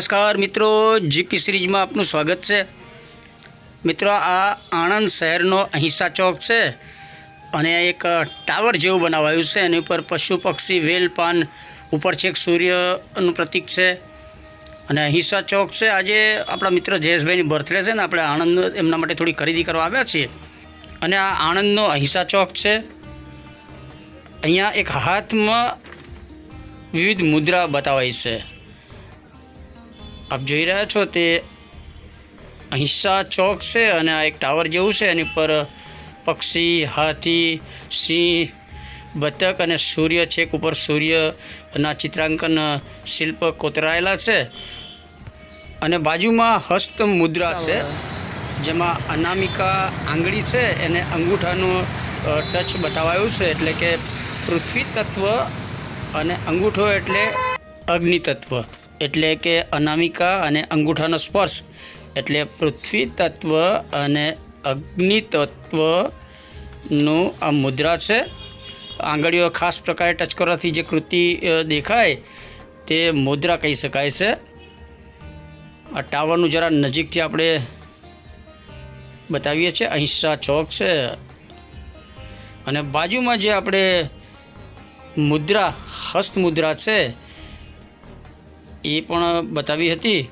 નમસ્કાર મિત્રો, જીપી સિરીઝમાં આપનું સ્વાગત છે. મિત્રો, આ આણંદ શહેરનો અહિંસા ચોક છે અને એક ટાવર જેવું બનાવાયું છે. એની ઉપર પશુ, પક્ષી, વેલ, પાન, ઉપર છેક સૂર્યનું પ્રતીક છે. અને અહિંસા ચોક છે. આજે આપણા મિત્ર જયેશભાઈની બર્થડે છે ને આપણે આણંદ એમના માટે થોડી ખરીદી કરવા આવ્યા છીએ. અને આ આણંદનો અહિંસા ચોક છે. અહીંયા એક હાથમાં વિવિધ મુદ્રા બતાવાય છે. આપ જોઈ રહ્યા છો તે અહિંસા ચોક છે અને આ એક ટાવર જેવું છે. એની પર પક્ષી, હાથી, સિંહ, બતક અને સૂર્ય છેક ઉપર સૂર્યના ચિત્રાંકન શિલ્પ કોતરાયેલા છે અને બાજુમાં હસ્ત મુદ્રા છે. જેમાં અનામિકા આંગળી છે. એને અંગૂઠાનું ટચ બતાવાયું છે. એટલે કે પૃથ્વી તત્વ અને અંગૂઠો એટલે અગ્નિ તત્વ. એટલે કે અનામિકા અને અંગૂઠાનો સ્પર્શ. એટલે પૃથ્વી તત્વ અને અગ્નિ તત્વનું આ મુદ્રા છે. આંગળીઓ ખાસ પ્રકારે ટચ કરવાથી જે કૃતિ દેખાય તે મુદ્રા કહી શકાય છે. આ ટાવરનું જરા નજીકથી આપણે બતાવીએ છીએ. અહિંસા ચોક છે. અને બાજુમાં જે આપણે મુદ્રા હસ્ત મુદ્રા છે એ પણ બતાવી હતી.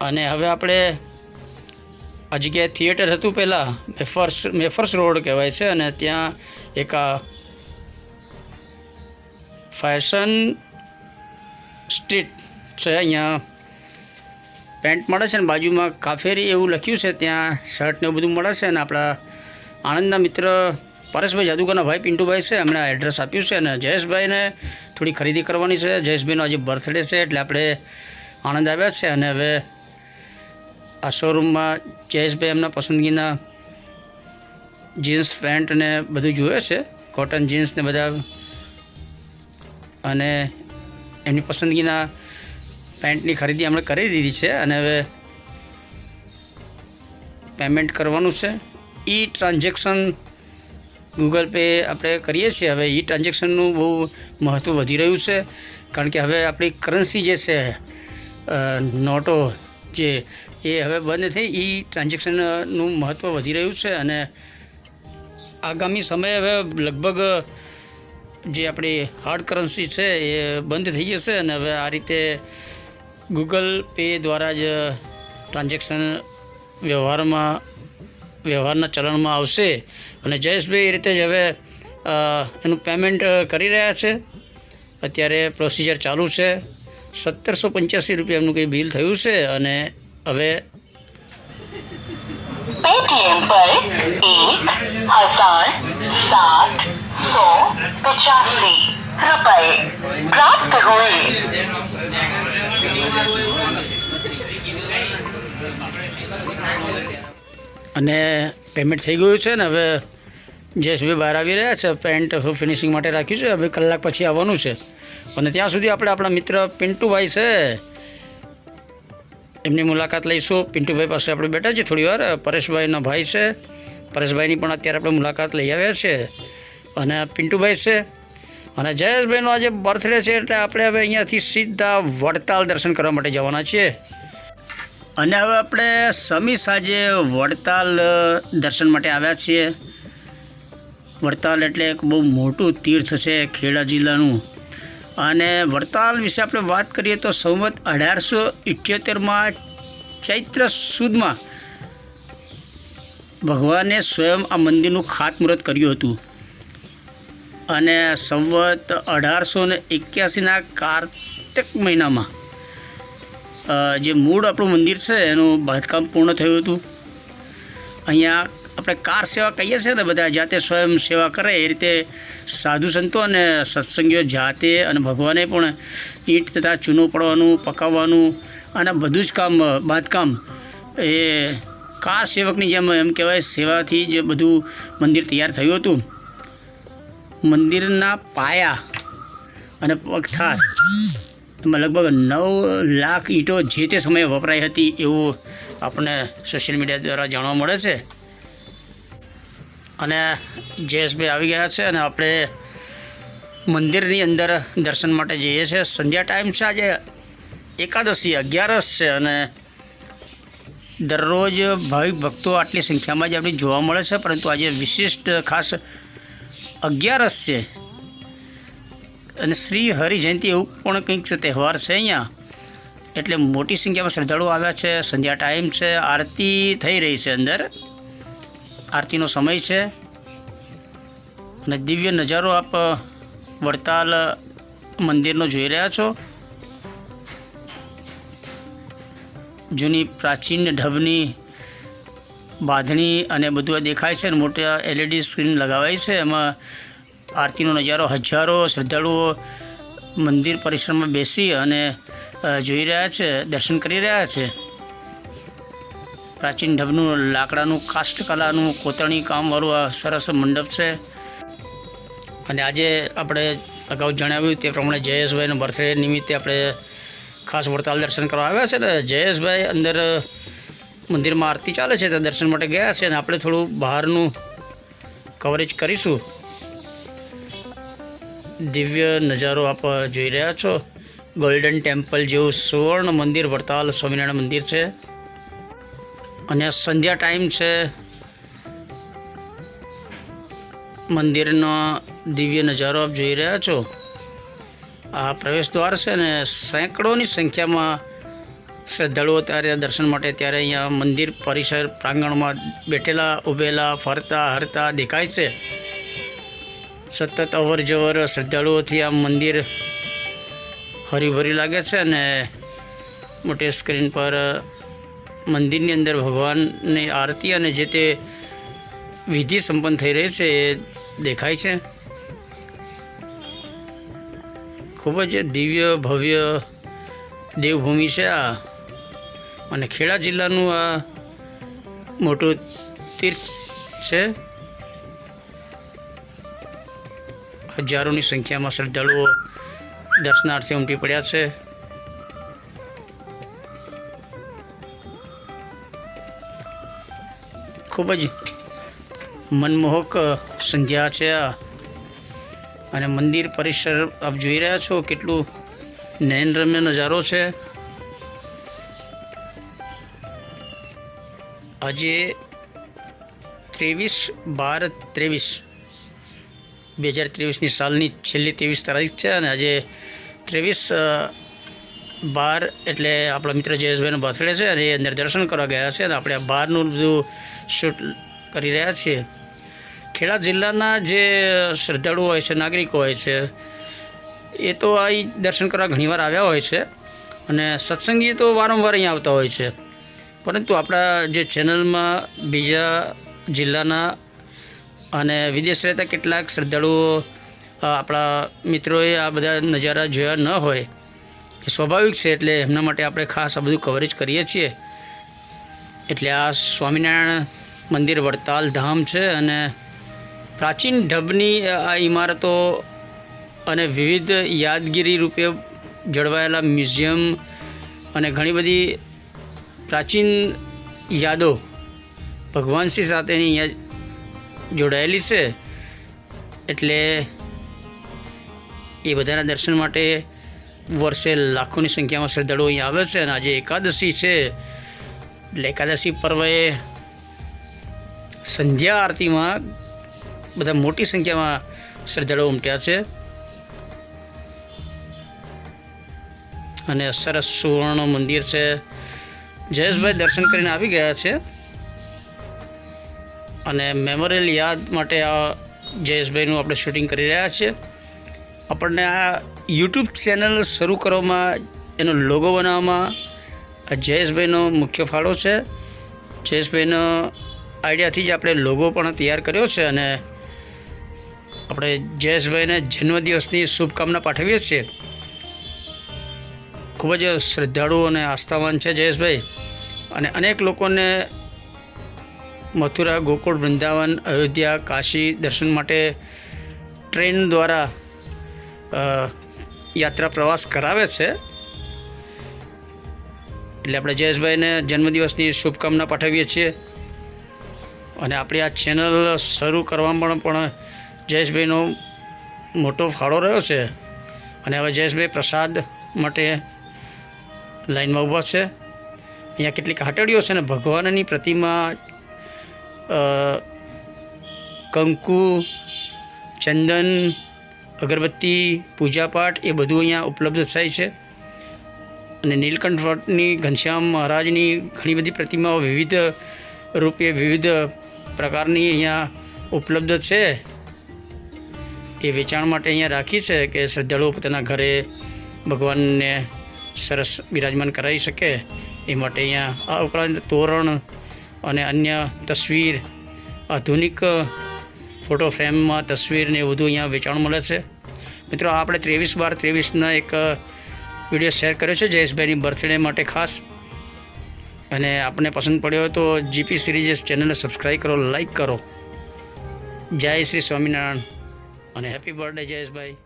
અને હવે આપણે આ જગ્યાએ થિયેટર હતું પહેલાં, મેફર્સ મેફર્સ રોડ કહેવાય છે અને ત્યાં એક ફેશન સ્ટ્રીટ છે, અહીંયા પેન્ટ મળે છે ને બાજુમાં કાફેરી એવું લખ્યું છે, ત્યાં શર્ટ ને એવું બધું મળે છે અને આપણા આણંદના મિત્ર પરેશભાઈ જાદુગરના ભાઈ પિન્ટુભાઈ છે, એમણે એડ્રેસ આપ્યું છે અને જયેશભાઈને થોડી ખરીદી કરવાની છે. જયેશભાઈનો આજે બર્થડે છે એટલે આપણે આણંદ આવ્યા છે અને હવે આ શોરૂમમાં જયેશભાઈ એમના પસંદગીના જીન્સ પેન્ટ ને બધું જોયે છે કોટન જીન્સ ને બધા. અને એમની પસંદગીના પેન્ટની ખરીદી એમણે કરી દીધી છે અને હવે પેમેન્ટ કરવાનું છે. ઈ ટ્રાન્ઝેક્શન ગૂગલ પે આપણે કરીએ છીએ. હવે ઈ ટ્રાન્ઝેક્શનનું બહુ મહત્ત્વ વધી રહ્યું છે. કારણ કે હવે આપણી કરન્સી જે છે નોટો જે, એ હવે બંધ થઈ ઈ ટ્રાન્ઝેક્શનનું મહત્ત્વ વધી રહ્યું છે. અને આગામી સમયે હવે લગભગ જે આપણી હાર્ડ કરન્સી છે એ બંધ થઈ જશે. અને હવે આ રીતે ગૂગલ પે દ્વારા જ ટ્રાન્ઝેક્શન વ્યવહારમાં વ્યવહારના ચલણમાં આવશે. અને જયેશભાઈ એ રીતે જ હવે એનું પેમેન્ટ કરી રહ્યા છે. અત્યારે પ્રોસિજર ચાલુ છે. સત્તરસો પંચ્યાસી રૂપિયા એમનું કંઈ બિલ થયું છે અને હવે Thank you. અને પેમેન્ટ થઈ ગયું છે ને, હવે જયેશભાઈ બહાર આવી રહ્યા છે પેન્ટ ફિનિશિંગ માટે રાખ્યું છે, હવે કલાક પછી આવવાનું છે. અને ત્યાં સુધી આપણે આપણા મિત્ર પિન્ટુભાઈ છે. એમની મુલાકાત લઈશું. પિન્ટુભાઈ પાસે આપણે બેઠા છીએ થોડી વાર. પરેશભાઈના ભાઈ છે. પરેશભાઈની પણ અત્યારે આપણે મુલાકાત લઈ આવ્યા છે. અને પિન્ટુભાઈ છે. અને જયેશભાઈનો આજે બર્થડે છે એટલે આપણે હવે અહીંયાથી સીધા વડતાલ દર્શન કરવા માટે જવાના છીએ. અને હવે આપણે સમી સાંજે વડતાલ દર્શન માટે આવ્યા છીએ. વડતાલ એટલે એક બહુ મોટું તીર્થ છે ખેડા જિલ્લાનું. અને વડતાલ વિશે આપણે વાત કરીએ તો સંવત અઢારસો ઇઠ્યોતેરમાં ચૈત્ર સુદમાં ભગવાને સ્વયં આ મંદિરનું ખાતમુહૂર્ત કર્યું હતું. અને સંવત અઢારસો ને એક્યાસીના કાર્તિક મહિનામાં જે મૂળ આપણું મંદિર છે, એનું બાંધકામ પૂર્ણ થયું હતું. અહીંયા આપણે કાર સેવા કહીએ છીએ ને, બધા જાતે સ્વયં સેવા કરે, એ રીતે સાધુ સંતો અને સત્સંગીઓ જાતે અને ભગવાને પણ ઈંટ તથા ચૂનો પડવાનું, પકાવવાનું અને બધું જ કામ, બાંધકામ એ કાર સેવકની જેમ એમ કહેવાય, સેવાથી જે બધું મંદિર તૈયાર થયું હતું. મંદિરના પાયા અને પગથાર એમાં લગભગ નવ લાખ ઈંટો જે તે સમયે વપરાઈ હતી એવું આપણને સોશિયલ મીડિયા દ્વારા જાણવા મળે છે. અને જયેશભાઈ આવી ગયા છે અને આપણે મંદિરની અંદર દર્શન માટે જઈએ છીએ. સંધ્યા ટાઈમ છે આજે એકાદશી, અગિયારસ છે અને દરરોજ ભાવિક ભક્તો આટલી સંખ્યામાં જ આપણી જોવા મળે છે, પરંતુ આજે વિશિષ્ટ ખાસ અગિયારસ છે. અને શ્રી હરિ જયંતિ એવું પણ કંઈક તહેવાર છે અહીંયા. એટલે મોટી સંખ્યામાં શ્રદ્ધાળુઓ આવ્યા છે, સંધ્યા ટાઈમ છે, આરતી થઈ રહી છે અંદર. આરતીનો સમય છે. અને દિવ્ય નજારો આપ વડતાલ મંદિરનો જોઈ રહ્યા છો. જૂની પ્રાચીન ઢબની બાંધણી અને બધું દેખાય છે અને મોટા એલઈડી સ્ક્રીન લગાવાઈ છે. એમાં આરતીનો નજારો, હજારો શ્રદ્ધાળુઓ મંદિર પરિસરમાં બેસી અને જોઈ રહ્યા છે, દર્શન કરી રહ્યા છે. પ્રાચીન ઢબનું લાકડાનું કાષ્ઠકલાનું કોતરણી કામવાળું આ સરસ મંડપ છે. અને આજે આપણે અગાઉ જણાવ્યું તે પ્રમાણે જયેશભાઈનો બર્થડે નિમિત્તે આપણે ખાસ વડતાલ દર્શન કરવા આવ્યા છે ને, જયેશભાઈ અંદર મંદિરમાં આરતી ચાલે છે, ત્યાં દર્શન માટે ગયા છે અને આપણે થોડું બહારનું કવરેજ કરીશું. દિવ્ય નજારો આપ જોઈ રહ્યા છો. ગોલ્ડન ટેમ્પલ જેવું સુવર્ણ મંદિર વડતાલ સ્વામિનારાયણ મંદિર છે. અને સંધ્યા ટાઈમ છે. મંદિરનો દિવ્ય નજારો આપ જોઈ રહ્યા છો. આ પ્રવેશ દ્વાર છે ને સેંકડોની સંખ્યામાં શ્રદ્ધાળુઓ ત્યારે દર્શન માટે ત્યારે અહીંયા મંદિર, પરિસર, પ્રાંગણમાં બેઠેલા ઊભેલા ફરતા, હરતા દેખાય છે. સતત અવર જવર શ્રદ્ધાળુઓથી આ મંદિર હરીભરી લાગે છે અને મોટી સ્ક્રીન પર મંદિરની અંદર ભગવાનની આરતી અને જે તે વિધિ સંપન્ન થઈ રહી છે એ દેખાય છે. ખૂબ જ દિવ્ય, ભવ્ય દેવભૂમિ છે આ. અને ખેડા જિલ્લાનું આ મોટું તીર્થ છે. હજારોની સંખ્યામાં શ્રદ્ધાળુઓ દર્શનાર્થે ઉમટી પડ્યા છે. ખૂબ જ મનમોહક સંધ્યા છે આ. અને મંદિર પરિસર આપ જોઈ રહ્યા છો કેટલું નયનરમ્ય નજારો છે. આજે ત્રેવીસ બાર ત્રેવીસ બે હજાર ત્રેવીસની સાલની છેલ્લી ત્રેવીસ તારીખ છે અને આજે ત્રેવીસ બાર એટલે આપણા મિત્ર જયેશભાઈનો બર્થડે છે અને એ અંદર દર્શન કરવા ગયા છે અને આપણે બહારનું બધું શૂટ કરી રહ્યા છીએ. ખેડા જિલ્લાના જે શ્રદ્ધાળુઓ હોય છે, નાગરિકો હોય છે, એ તો અહીં દર્શન કરવા ઘણીવાર આવ્યા હોય છે અને સત્સંગી તો વારંવાર અહીં આવતા હોય છે. પરંતુ આપણા જે ચેનલમાં બીજા જિલ્લાના અને વિદેશ રહેતા કેટલાક શ્રદ્ધાળુઓ આપણા મિત્રોએ આ બધા નજારા જોયા ન હોય. એ સ્વાભાવિક છે એટલે એમના માટે આપણે ખાસ આ બધું કવરેજ કરીએ છીએ. એટલે આ સ્વામિનારાયણ મંદિર વડતાલ ધામ છે અને પ્રાચીન ઢબની આ ઇમારતો અને વિવિધ યાદગીરી રૂપે જળવાયેલા મ્યુઝિયમ અને ઘણી બધી પ્રાચીન યાદો ભગવાન શ્રી સાથેની જોડાયેલી છે. એટલે એ બધાના દર્શન માટે વર્ષે લાખોની સંખ્યામાં શ્રદ્ધાળુઓ અહીંયા આવે છે અને આજે એકાદશી છે. એટલે એકાદશી પર્વે સંધ્યા આરતીમાં બધા મોટી સંખ્યામાં શ્રદ્ધાળુઓ ઉમટ્યા છે. અને સરસ સુવર્ણ મંદિર છે. જયેશભાઈ દર્શન કરીને આવી ગયા છે. અને મેમોરિયલ યાદ માટે આ જયેશભાઈનું આપણે શૂટિંગ કરી રહ્યા છીએ. આપણને આ યુટ્યુબ ચેનલ શરૂ કરવામાં, એનો લોગો બનાવવામાં આ જયેશભાઈનો મુખ્ય ફાળો છે. જયેશભાઈનો આઈડિયાથી જ આપણે લોગો પણ તૈયાર કર્યો છે અને આપણે જયેશભાઈને જન્મદિવસની શુભકામના પાઠવીએ છીએ. ખૂબ જ શ્રદ્ધાળુ અને આસ્થાવાન છે જયેશભાઈ. અને અનેક લોકોને મથુરા, ગોકુળ, વૃંદાવન, અયોધ્યા, કાશી દર્શન માટે ટ્રેન દ્વારા યાત્રા પ્રવાસ કરાવે છે. એટલે આપણે જયેશભાઈને જન્મદિવસની શુભકામના પાઠવીએ છીએ. અને આપણી આ ચેનલ શરૂ કરવામાં પણ જયેશભાઈનો મોટો ફાળો રહ્યો છે. અને હવે જયેશભાઈ પ્રસાદ માટે લાઈનમાં ઊભા છે. અહીંયા કેટલીક હાટડીઓ છે ને, ભગવાનની પ્રતિમા કંકુ, ચંદન, અગરબત્તી, પૂજાપાઠ એ બધું અહીંયા ઉપલબ્ધ થાય છે. અને નીલકંઠ ભટ્ટની, ઘનશ્યામ મહારાજની ઘણી બધી પ્રતિમાઓ વિવિધ રૂપે, વિવિધ પ્રકારની અહીંયા ઉપલબ્ધ છે. એ વેચાણ માટે અહીંયા રાખી છે કે શ્રદ્ધાળુઓ પોતાના ઘરે ભગવાનને સરસ બિરાજમાન કરાવી શકે. એ માટે અહીંયા આ ઉપરાંત તોરણ અને અન્ય તસવીર, આધુનિક ફોટો ફ્રેમમાં તસવીર ને બધું અહીંયા વેચાણ મળે છે. મિત્રો આપણે ત્રેવીસ બાર ત્રેવીસના એક વીડિયો શેર કર્યો છે જયેશભાઈની બર્થડે માટે ખાસ. અને આપને પસંદ પડ્યો હોય તો જીપી સિરીઝ ચેનલને સબસ્ક્રાઈબ કરો, લાઈક કરો. જય શ્રી સ્વામિનારાયણ અને હેપી બર્થડે જયેશભાઈ.